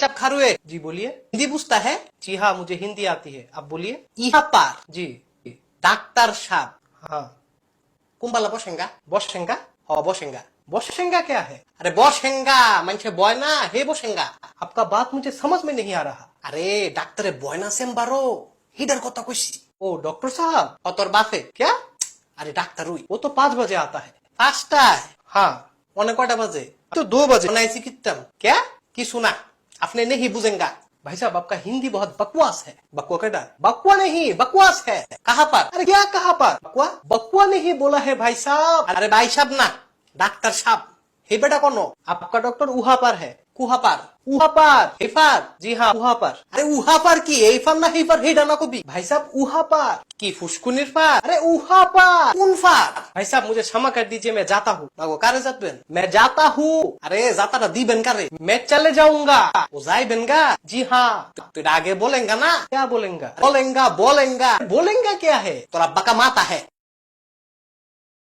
सब खारुए जी बोलिए हिंदी पूछता है जी हाँ मुझे हिंदी आती है आप बोलिए यहाँ पार जी ডাক্তার সাপ হ্যাঁ কুম্বালা বসেঙ্গা বসেঙ্গা হ বসেঙ্গা বসেঙ্গা क्या है अरे বসেঙ্গা মানুষে বয় না হে বসেঙ্গা आपका बात मुझे समझ में नहीं आ रहा अरे ডাক্তারে বয় না সেম বারো হিডার কথা কইছি ও ডক্টর সাহেব ও তোর বাসে क्या अरे ডাক্তার ওই ও তো পাঁচ বাজে আতা है পাঁচটায় হ্যাঁ অনেক কয়টা বাজে তো দু বাজে নাইছি কিতাম क्या কি শোনা अपने नहीं बुझेगा भाई साहब आपका हिंदी बहुत बकवास है बकवा कटा बकवा नहीं बकवास है कहाँ पर अरे क्या कहाँ पर बकवा बकवा नहीं बोला है भाई साहब अरे भाई साहब ना डॉक्टर साहब হেপেটা কোন আপকা ডক্টর উহাপার হ্যাঁ কুহাপার উহাপার হেফার জি হা হ্যাঁ, উহাপার আরে উহাপার কি এইফার না হেফার হেডা না কবি ভাই সাহেব উহাপার কি ফুসকুনির পার আরে উহাপার কোন ফার ভাই সাহেব মুঝে ক্ষমা कर दीजिए मैं जाता हूँ মাগো কারে যাবেন मैं जाता हूँ আরে যাতাটা দিবেন কারে मैं चले जाऊंगा ও যাইবেন গা জি হ্যাঁ তুই আগে বলেঙ্গা না क्या बोलेंगा बोलेंगा बोलेंगा बोलेंगा क्या है তোরা বাকা মাতা है